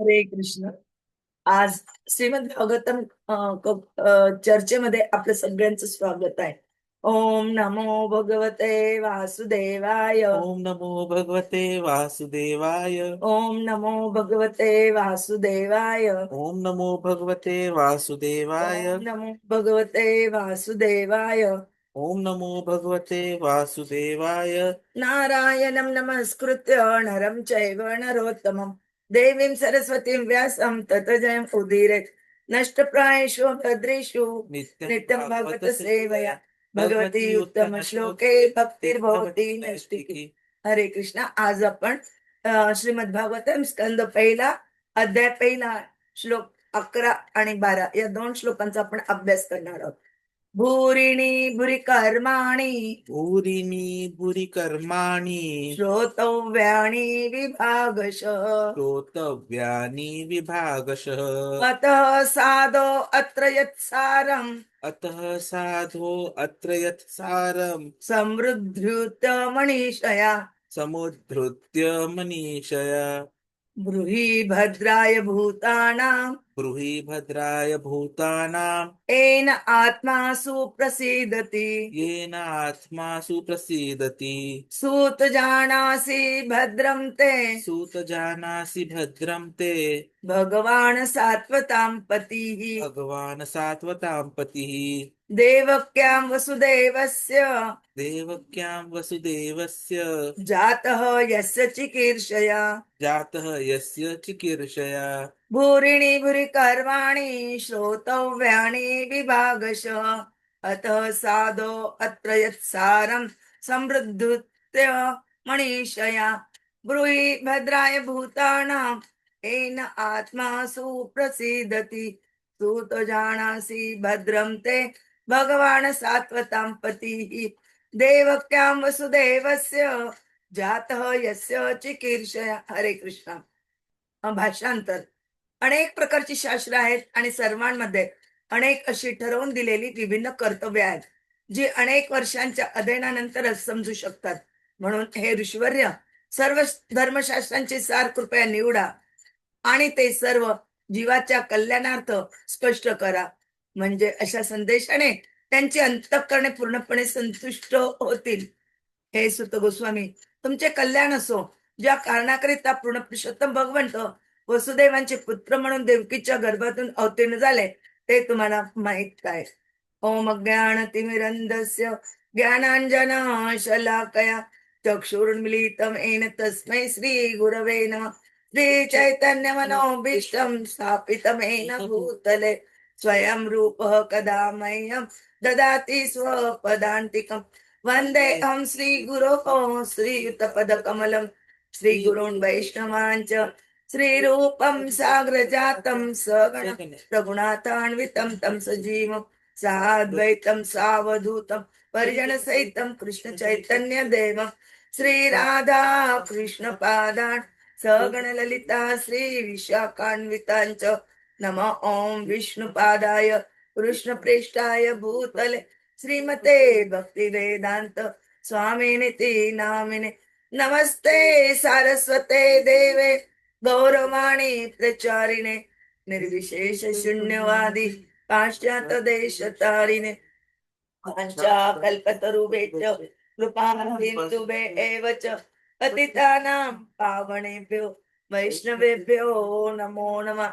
हरे कृष्ण. आज श्रीमद भागवतम चर्चेमध्ये आपलं सगळ्यांचं स्वागत आहे. ओम नमो भगवते वासुदेवाय. ओम नमो भगवते वासुदेवाय. ओम नमो भगवते वासुदेवाय. ओम नमो भगवते वासुदेवाय. नमो भगवते वासुदेवाय. ओम नमो भगवते वासुदेवाय. नारायणं नमस्कृत्य नरं चैव नरोत्तमं देवीं सरस्वतीं व्यासं तत जयम् उदीरयेत् नष्टप्रायेषु भद्रेषु नित्यं भागवत सेवया। भगवती उत्तम श्लोके भक्तिर्भवती नैष्टिकी हरे कृष्ण। आज आपण श्रीमद भागवतम स्कंद पहिला अध्याय पहिला श्लोक अकरा आणि बारा या दोन श्लोकांचा आपण अभ्यास करणार आहोत. भूरिणी भूरि कर्माणि भूरिणी भूरि कर्माणि श्रोतव्याणि विभागश। श्रोतव्यानि विभागशः। अतः साधो अत्र यत्सारम् अतः साधो अत्र यत् सारम् समृद्ध्युत मनीषया। समुद्धृत्य मनीषया। ब्रूहि भद्राय भूतानां ब्रूहि भद्राय भूतानाम्। येन आत्मा सुप्रसीदति। येन आत्मा सुप्रसीदति। सूत जानासि भद्रं ते। सूत जानासि भद्रं ते। भगवान् सात्वतां पतिः। भगवान् सात्वतां पतिः। देवक्यां वसुदेवस्य। देवक्यां वसुदेवस्य। जातः यस्य चिकीर्षया। जातः यस्य चिकीर्षया। भूरिणि भूरि कर्माणि श्रोतव्यानि विभागश। अतः साधो अत्र यत्सारं समृद्धुत्य मनीषया ब्रूहि भद्राय भूतानां येन आत्मा सुप्रसीदति। सूत जानासि भद्रं ते भगवान सात्वतां पती। देवक्यां वसुदेवस्य जातः यस्य चिकीर्षया। हरे कृष्ण। भाषांतर अनेक प्रकारची शास्त्र आहेत आणि सर्वांमध्ये अनेक अशी ठरवून दिलेली विभिन्न कर्तव्य आहेत जी अनेक वर्षांच्या अध्ययनानंतरच समजू शकतात. म्हणून हे ऋषवर्य सर्व धर्मशास्त्रांचे सार कृपया निवडा आणि ते सर्व जीवाच्या कल्याणार्थ स्पष्ट करा. म्हणजे अशा संदेशाने त्यांची अंतकरणे पूर्णपणे संतुष्ट होतील. हे सुत गोस्वामी तुमचे कल्याण असो. ज्या कारणाकरिता पूर्ण पुरुषोत्तम भगवंत वसुदेवांचे पुत्र म्हणून देवकीच्या गर्भातून अवतीर्ण झाले ते तुम्हाला माहीत काय ओम ज्ञान तिमिरंधस्य ज्ञानांजन शलाकया चक्षुर्मिलितम येन तस्मै श्री गुरवे श्री चैतन्य मनोभीष्टं स्थापितमेन भूतले। स्वयं रूपः कदा मह्यं ददाति स्वपदान्तिकं। वन्देऽहं श्रीगुरोः श्रीयुतपदकमलं श्रीगुरून् वैष्णवाञ्च श्रीरूपं साग्रजातं सगण रघुनाथान्वितं तं सजीवं साद्वैतं सावधूतं परिजनसहितं कृष्ण चैतन्य देवं श्रीराधा कृष्णपादान् सगण ललिता श्री विशाखान्वितांच नम ओं विष्णुपादाय कृष्णप्रेष्ठाय भूतले श्रीमते भक्तिवेदान्त स्वामिनिति नामिने। नमस्ते सारस्वते देवे गौरवाणी प्रचारिणे निर्विशेष शून्यवादी पाश्चात्य देश तारिणे। कल्पतरुभ्यश्च कृपासिन्धुभ्य एव च पतितानां पावणेभ्यो वैष्णवेभ्यो नमो नमः।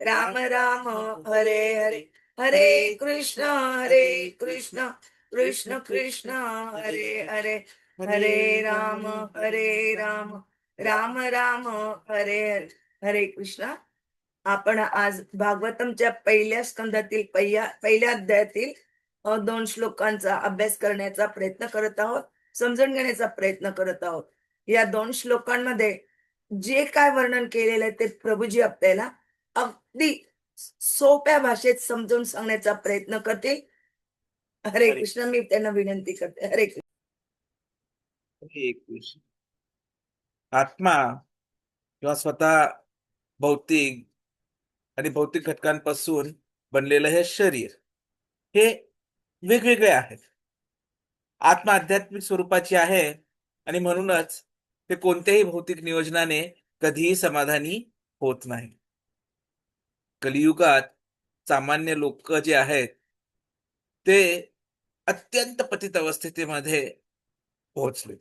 राम राम हरे हरे हरे कृष्ण हरे कृष्ण कृष्ण कृष्ण हरे हरे हरे राम हरे राम राम राम हरे हरे हरे कृष्ण. आपण आज भागवतमच्या पहिल्या स्कंदातील पहिल्या पहिल्या अध्यायातील दोन श्लोकांचा अभ्यास करण्याचा प्रयत्न करत आहोत समजून घेण्याचा प्रयत्न करत आहोत. या दोन श्लोकांमध्ये जे काय वर्णन केलेलं आहे ते प्रभूजी आपल्याला अगदी सोप्या भाषेत समजून सांगण्याचा प्रयत्न करतील हरे. कृष्ण मी त्यांना विनंती करते हरे कृष्ण. आत्मा किंवा स्वतः भौतिक आणि भौतिक घटकांपासून बनलेलं हे शरीर हे वेगवेगळे आहेत आत्मा आध्यात्मिक स्वरूपाची आहे आणि म्हणूनच ते कोणत्याही भौतिक नियोजनाने कधीही समाधानी होत नाही कलियुगात सामान्य लोक जे आहेत ते अत्यंत पतित अवस्थेमध्ये पोहोचलेत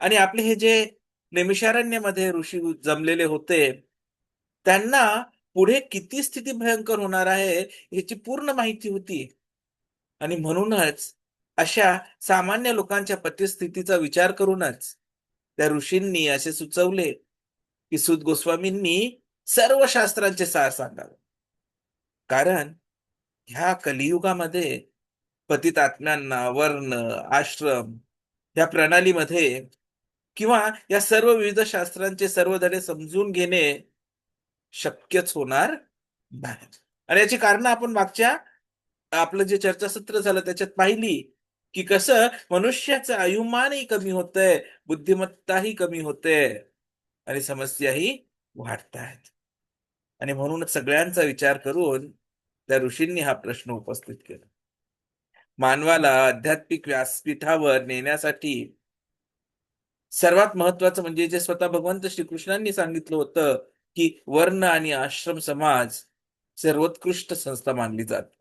आणि आपले हे जे निमिषारण्यमध्ये ऋषी जमलेले होते त्यांना पुढे किती स्थिती भयंकर होणार आहे याची पूर्ण माहिती होती. आणि म्हणूनच अशा सामान्य लोकांच्या पतिस्थितीचा विचार करूनच त्या ऋषींनी असे सुचवले की सुत गोस्वामींनी सर्व शास्त्रांचे सार सांगावे. कारण ह्या कलियुगामध्ये पतित आत्म्यांना वर्ण आश्रम या प्रणालीमध्ये किंवा या सर्व विविध शास्त्रांचे सर्व धडे समजून घेणे शक्यच होणार नाही. आणि याची कारण आपण मागच्या आपलं जे चर्चासत्र झालं त्याच्यात पाहिली की कसं मनुष्याचं आयुमानही कमी होतंय बुद्धिमत्ताही कमी होते आणि समस्याही वाढत आहेत आणि म्हणूनच सगळ्यांचा विचार करून त्या ऋषींनी हा प्रश्न उपस्थित केला. मानवाला आध्यात्मिक व्यासपीठावर नेण्यासाठी सर्वात महत्वाचं म्हणजे जे स्वतः भगवंत श्रीकृष्णांनी सांगितलं होतं की वर्ण आणि आश्रम समाज सर्वोत्कृष्ट संस्था मानली जाते.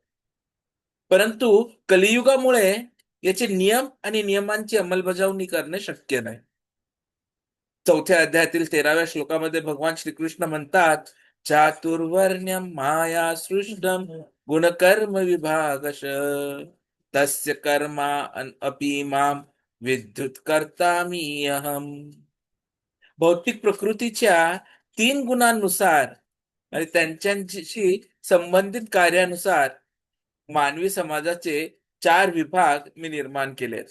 परंतु कलियुगामुळे याचे नियम आणि नियमांची अंमलबजावणी करणे शक्य नाही. चौथ्या अध्यायातील तेराव्या श्लोकामध्ये भगवान श्रीकृष्ण म्हणतात चातुर्वर्ण्यम माया सृष्टम गुणकर्म विभागश। तस्य कर्मा अपि माम विद्युत कर्तामी अहम। भौतिक प्रकृतीच्या तीन गुणांनुसार आणि त्यांच्याशी संबंधित कार्यानुसार मानवी समाजाचे चार विभाग मी निर्माण केलेत.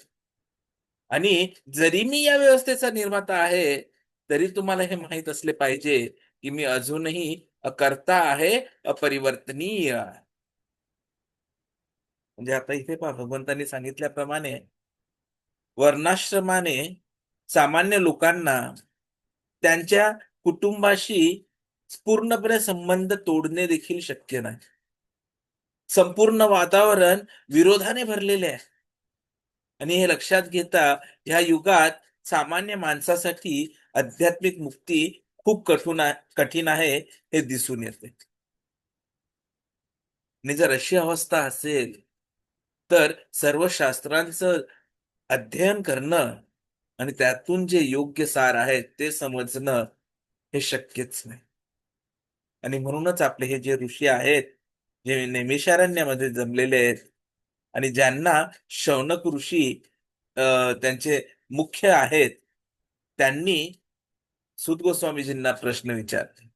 आणि जरी मी या व्यवस्थेचा निर्माता आहे तरी तुम्हाला हे माहीत असले पाहिजे की मी अजूनही करता आहे अपरिवर्तनीय. म्हणजे आता इथे पहा भगवंतांनी सांगितल्याप्रमाणे वर्णाश्रमाने सामान्य लोकांना त्यांच्या कुटुंबाशी पूर्णपणे संबंध तोडणे देखील शक्य नाही. संपूर्ण वातावरण विरोधाने भरलेले आहे. आणि हे लक्षात घेता ह्या युगात सामान्य माणसासाठी आध्यात्मिक मुक्ती खूप कठीण कठीण आहे हे दिसून येते. आणि जर अशी अवस्था असेल तर सर्व शास्त्रांचं अध्ययन करणं आणि त्यातून जे योग्य सार आहेत ते समजणं हे शक्यच नाही. आणि म्हणूनच आपले हे जे ऋषी आहेत जे नेमिषारण्यामध्ये जमलेले आहेत आणि ज्यांना शौनक ऋषी अं, त्यांचे मुख्य आहेत त्यांनी सुत गोस्वामीजींना प्रश्न विचारले.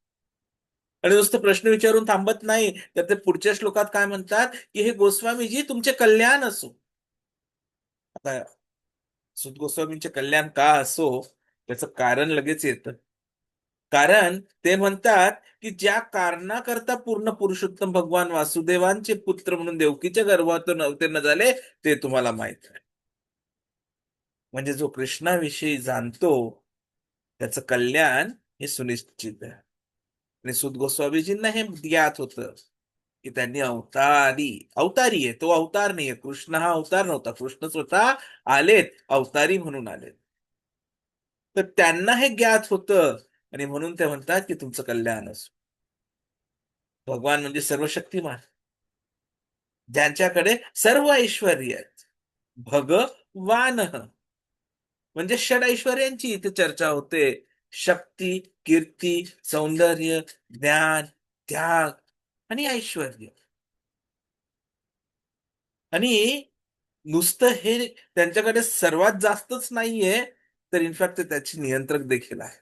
आणि नुसतं प्रश्न विचारून थांबत नाही तर ते पुढच्या श्लोकात काय म्हणतात? की हे गोस्वामीजी तुमचे कल्याण असो. आता सुत गोस्वामींचे कल्याण का असो त्याचं कारण लगेच येतं. कारण ते म्हणतात की ज्या कारणाकरता पूर्ण पुरुषोत्तम भगवान वासुदेवांचे पुत्र म्हणून देवकीच्या गर्भातून अवतीर्ण झाले ते तुम्हाला माहीत आहे. म्हणजे जो कृष्णाविषयी जाणतो त्याचं कल्याण हे सुनिश्चित आहे. आणि सुद गोस्वामीजींना हे ज्ञात होत की त्यांनी अवतारी अवतारी आहे तो अवतार नाहीये कृष्ण हा अवतार नव्हता. कृष्ण स्वतः आलेत अवतारी म्हणून आलेत. तर त्यांना हे ज्ञात होतं आणि म्हणून ते म्हणतात की तुमचं कल्याण असो. भगवान म्हणजे सर्वशक्तिमान. ज्यांच्याकडे सर्व ऐश्वर आहेत. भगवान म्हणजे षड ऐश्वर्यांची इथे चर्चा होते. शक्ती कीर्ती सौंदर्य ज्ञान त्याग आणि ऐश्वर आणि नुसतं हे त्यांच्याकडे सर्वात जास्तच नाहीये तर इनफॅक्ट ते त्याचे नियंत्रक देखील आहे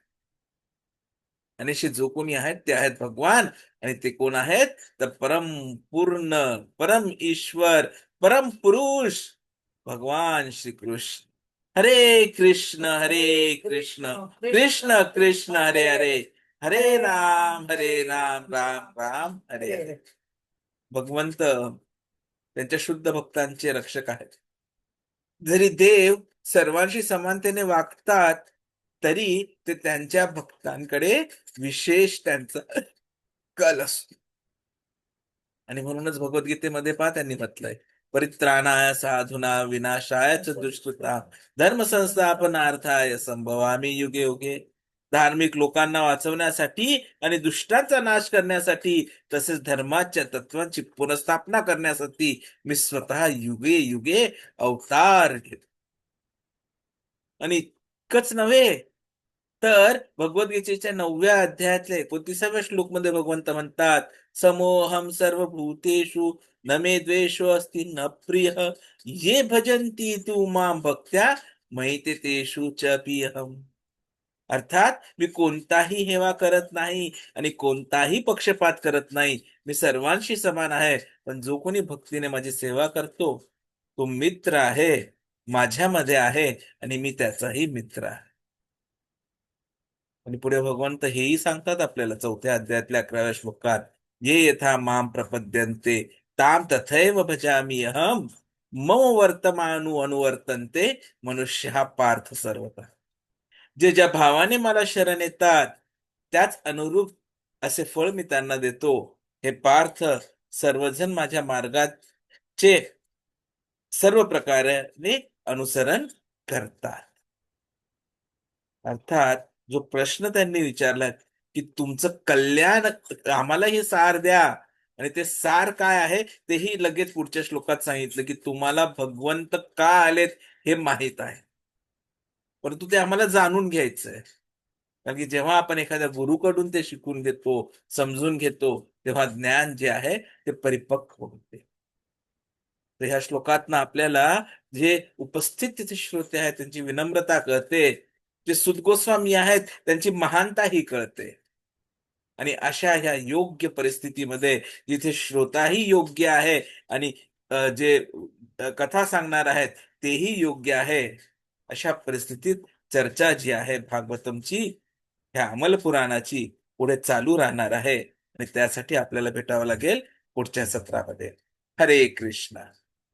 आणि असे जो कोणी आहेत ते आहेत भगवान. आणि ते कोण आहेत? तर परम पूर्ण परम ईश्वर परम पुरुष भगवान श्रीकृष्ण. हरे कृष्ण हरे कृष्ण कृष्ण कृष्ण हरे हरे हरे राम हरे राम राम राम हरे हरे भगवंत त्यांच्या शुद्ध भक्तांचे रक्षक आहेत. जरी देव सर्वांशी समानतेने वागतात तरी ते त्यांच्या भक्तांकडे विशेष त्यांचा कल असतो. आणि म्हणूनच भगवद्गीतेमध्ये पहा त्यांनी म्हटलंय परित्राणाय साधुना विनाशाय च दुष्कृता. धर्म संस्थापनार्थाय संभवामी युगे युगे धार्मिक लोकांना वाचवण्यासाठी आणि दुष्टांचा नाश करण्यासाठी तसेच धर्माच्या तत्वांची पुनर्स्थापना करण्यासाठी मी स्वतः युगे युगे अवतार घेतो. आणि इतकंच नव्हे तर भगवद्गीतेच्या नवव्या अध्यायातल्या एकोणतीसाव्या श्लोकमध्ये भगवंत म्हणतात समोहम सर्वभूतेषु न मे द्वेषो अस्ति न प्रिय। ये भजन्ति तू माम भक्त्या मैते तेषु च पियहम अर्थात मी कोणताही हेवा करत नाही आणि कोणताही पक्षपात करत नाही मी सर्वांशी समान आहे पण जो कोणी भक्तीने माझी सेवा करतो तो मित्र आहे माझ्यामध्ये आहे आणि मी त्याचाही मित्र आहे. आणि पुढे भगवंत हेही सांगतात आपल्याला चौथ्या अध्यायातल्या अकराव्या श्लोकात ये यथा माम प्रपद्यन्ते ताम तथैव भजामी अहम। मम वर्तमानु अनुवर्तन्ते मनुष्य हा पार्थ सर्वता। जे ज्या भावाने मला शरण येतात। त्याच अनुरूप असे फळ मी त्यांना देतो। हे पार्थ सर्वजण माझ्या मार्गाचे सर्व प्रकारे अनुसरण करतात। अर्थात जो प्रश्न त्यांनी विचारला की तुमचं कल्याण आम्हाला हे सार द्या। आणि ते सार काय आहे तेही लगेच पुढच्या श्लोकात सांगितलं की तुम्हाला भगवंत का आलेत हे माहीत आहे. परंतु ते आम्हाला जाणून घ्यायचं आहे कारण की जेव्हा आपण एखाद्या गुरुकडून ते शिकून घेतो समजून घेतो तेव्हा ज्ञान जे आहे ते परिपक्व होते. तर ह्या श्लोकातनं आपल्याला जे उपस्थित तिथे श्रोते आहेत त्यांची विनम्रता कळते. जे सुदगोस्वामी आहेत त्यांची महानताही कळते. आणि अशा ह्या योग्य परिस्थितीमध्ये जिथे श्रोताही योग्य आहे आणि जे कथा सांगणार आहेत तेही योग्य आहे अशा परिस्थितीत चर्चा जी आहे भागवतमची ह्या अमल पुराणाची पुढे चालू राहणार आहे. आणि त्यासाठी आपल्याला भेटावं लागेल पुढच्या सत्रामध्ये. हरे कृष्णा.